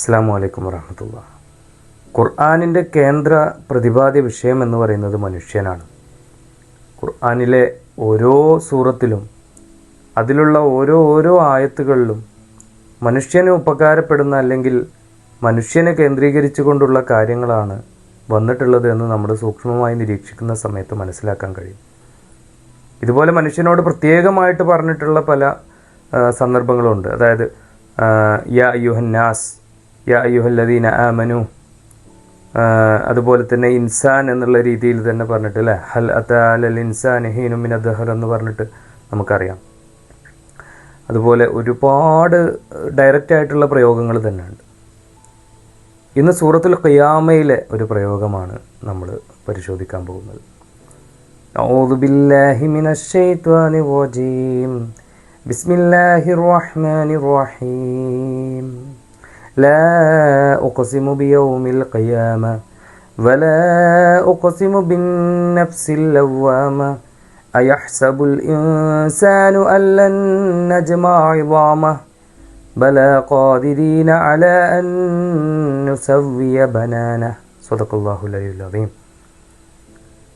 അസ്സാം വലൈക്കും വറഹമത്തുള്ള. ഖുർആാനിന്റെ കേന്ദ്ര പ്രതിപാദ്യ വിഷയം എന്ന് പറയുന്നത് മനുഷ്യനാണ്. ഖുർആാനിലെ ഓരോ സൂറത്തിലും അതിലുള്ള ഓരോ ഓരോ ആയത്തുകളിലും മനുഷ്യന് ഉപകാരപ്പെടുന്ന അല്ലെങ്കിൽ മനുഷ്യനെ കേന്ദ്രീകരിച്ചു കൊണ്ടുള്ള കാര്യങ്ങളാണ് വന്നിട്ടുള്ളത് എന്ന് നമ്മൾ സൂക്ഷ്മമായി നിരീക്ഷിക്കുന്ന സമയത്ത് മനസ്സിലാക്കാൻ കഴിയും. ഇതുപോലെ മനുഷ്യനോട് പ്രത്യേകമായിട്ട് പറഞ്ഞിട്ടുള്ള പല സന്ദർഭങ്ങളുണ്ട്. അതായത് യാ യുഹന്നാസ് യാ യുഹല്ലദീന ആമനു ആ, അതുപോലെ തന്നെ ഇൻസാൻ എന്നുള്ള രീതിയിൽ തന്നെ പറഞ്ഞിട്ട് അല്ലേ ഹൽ അതാലൽ ഇൻസാൻ ഹീനുമിൻ അദ്ഹർ എന്ന് പറഞ്ഞിട്ട് നമുക്കറിയാം അതുപോലെ ഒരുപാട് ഡയറക്റ്റ് ആയിട്ടുള്ള പ്രയോഗങ്ങൾ തന്നെയുണ്ട് ഇന്ന് സൂറത്തുൽ ഖിയാമയിലെ ഒരു പ്രയോഗമാണ് നമ്മൾ പരിശോധിക്കാൻ പോകുന്നത് أعوذ بالله من الشيطان الرجيم بسم الله الرحمن الرحيم لا أقسم بيوم القيامة ولا أقسم بالنفس اللوامة أيحسب الإنسان أن لن نجمع عظامه بلى قادرين على أن نسوي بنانه صدق الله العلي العظيم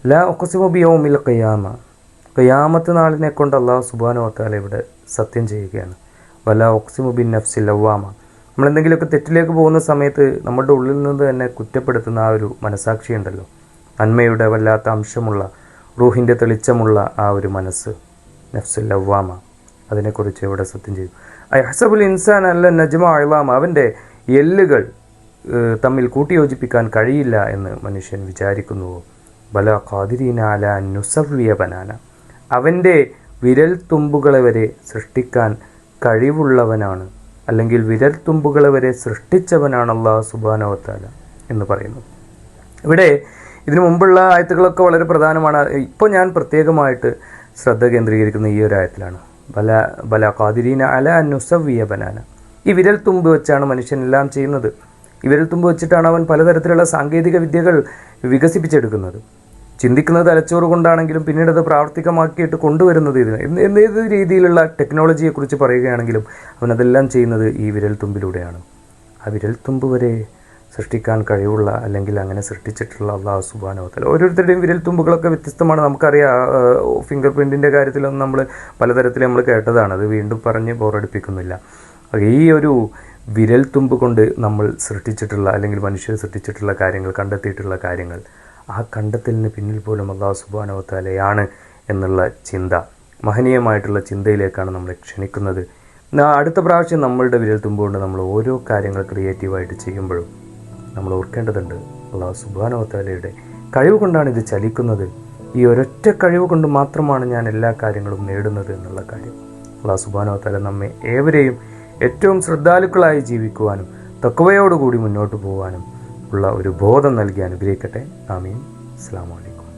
ലാ ഒക്കസിമു ബിയോമിൽ ഖിയാമ ഖിയാമത്ത് നാളിനെ കൊണ്ട് അള്ളാഹു സുബാനു വത്താല ഇവിടെ സത്യം ചെയ്യുകയാണ് വല ഒക്സിമു ബിൻ നഫ്സിൽ ലവ്വാമ നമ്മൾ എന്തെങ്കിലുമൊക്കെ തെറ്റിലേക്ക് പോകുന്ന സമയത്ത് നമ്മുടെ ഉള്ളിൽ നിന്ന് തന്നെ കുറ്റപ്പെടുത്തുന്ന ആ ഒരു മനസാക്ഷി ഉണ്ടല്ലോ. നന്മയുടെ വല്ലാത്ത അംശമുള്ള റൂഹിന്റെ തെളിച്ചമുള്ള ആ ഒരു മനസ്സ്. നഫ്സുൽ ലവ്വാമ അതിനെക്കുറിച്ച് ഇവിടെ സത്യം ചെയ്തു. അഹസബുൽ ഇൻസാൻ അല്ല നജ്മ അഴ്വാമ അവന്റെ എല്ലുകൾ തമ്മിൽ കൂട്ടിയോജിപ്പിക്കാൻ കഴിയില്ല എന്ന് മനുഷ്യൻ വിചാരിക്കുന്നുവോ ബല ഖാദിരീന അല നുസവ്വിയ ബനാന. അവന്റെ വിരൽ തുമ്പുകളെ വരെ സൃഷ്ടിക്കാൻ കഴിവുള്ളവനാണ് അല്ലെങ്കിൽ വിരൽത്തുമ്പുകളെ വരെ സൃഷ്ടിച്ചവനാണ് അള്ളാഹു സുബാനവത്താല എന്ന് പറയുന്നു. ഇവിടെ ഇതിനു മുമ്പുള്ള ആയത്തുകളൊക്കെ വളരെ പ്രധാനമാണ്. ഇപ്പോൾ ഞാൻ പ്രത്യേകമായിട്ട് ശ്രദ്ധ കേന്ദ്രീകരിക്കുന്ന ഈ ഒരു ആയത്തിലാണ്. ബല ബല ഖാദിരീന അല നുസവിയ ബനാന. ഈ വിരൽ തുമ്പ് വെച്ചാണ് മനുഷ്യനെല്ലാം ചെയ്യുന്നത്. ഈ വിരൽ തുമ്പ് വെച്ചിട്ടാണ് അവൻ പലതരത്തിലുള്ള സാങ്കേതിക വിദ്യകൾ വികസിപ്പിച്ചെടുക്കുന്നത്. ചിന്തിക്കുന്നത് തലച്ചോറ് കൊണ്ടാണെങ്കിലും പിന്നീട് അത് പ്രാവർത്തികമാക്കിയിട്ട് കൊണ്ടുവരുന്നത് ഇതിന്. എന്തേത് രീതിയിലുള്ള ടെക്നോളജിയെക്കുറിച്ച് പറയുകയാണെങ്കിലും അവൻ അതെല്ലാം ചെയ്യുന്നത് ഈ വിരൽ തുമ്പിലൂടെയാണ്. ആ വിരൽ തുമ്പ് വരെ സൃഷ്ടിക്കാൻ കഴിവുള്ള അല്ലെങ്കിൽ അങ്ങനെ സൃഷ്ടിച്ചിട്ടുള്ള അള്ളാഹു സുബാനോത്തല ഓരോരുത്തരുടെയും വിരൽ തുമ്പുകളൊക്കെ വ്യത്യസ്തമാണ്. നമുക്കറിയാം ഫിംഗർ പ്രിന്റിന്റെ കാര്യത്തിലൊന്നും നമ്മൾ പലതരത്തിൽ നമ്മൾ കേട്ടതാണ്. അത് വീണ്ടും പറഞ്ഞ് ബോറടിപ്പിക്കുന്നില്ല. ഈ ഒരു വിരൽ തുമ്പ് കൊണ്ട് നമ്മൾ സൃഷ്ടിച്ചിട്ടുള്ള അല്ലെങ്കിൽ മനുഷ്യർ സൃഷ്ടിച്ചിട്ടുള്ള കാര്യങ്ങൾ കണ്ടെത്തിയിട്ടുള്ള കാര്യങ്ങൾ ആ കണ്ടെത്തലിന് പിന്നിൽ പോലും അള്ളാഹു സുബാനവത്താലയാണ് എന്നുള്ള ചിന്ത. മഹനീയമായിട്ടുള്ള ചിന്തയിലേക്കാണ് നമ്മൾ ക്ഷണിക്കുന്നത്. അടുത്ത പ്രാവശ്യം നമ്മളുടെ വിരൽ തുമ്പുകൊണ്ട് നമ്മൾ ഓരോ കാര്യങ്ങൾ ക്രിയേറ്റീവായിട്ട് ചെയ്യുമ്പോഴും നമ്മൾ ഓർക്കേണ്ടതുണ്ട് അള്ളാഹു സുബാനവത്താലയുടെ കഴിവ് കൊണ്ടാണ് ഇത് ചലിക്കുന്നത്. ഈ ഒരൊറ്റ കഴിവ് കൊണ്ട് മാത്രമാണ് ഞാൻ എല്ലാ കാര്യങ്ങളും നേടുന്നത് എന്നുള്ള കാര്യം. അള്ളാഹു സുബാനവത്താല നമ്മെ ഏവരെയും ഏറ്റവും ശ്രദ്ധാലുക്കളായി ജീവിക്കുവാനും തക്കവയോടുകൂടി മുന്നോട്ട് പോകാനും ഉള്ള ഒരു ബോധം നൽകി അനുഗ്രഹിക്കട്ടെ. ആമീൻ. അസ്സാം വലൈക്കും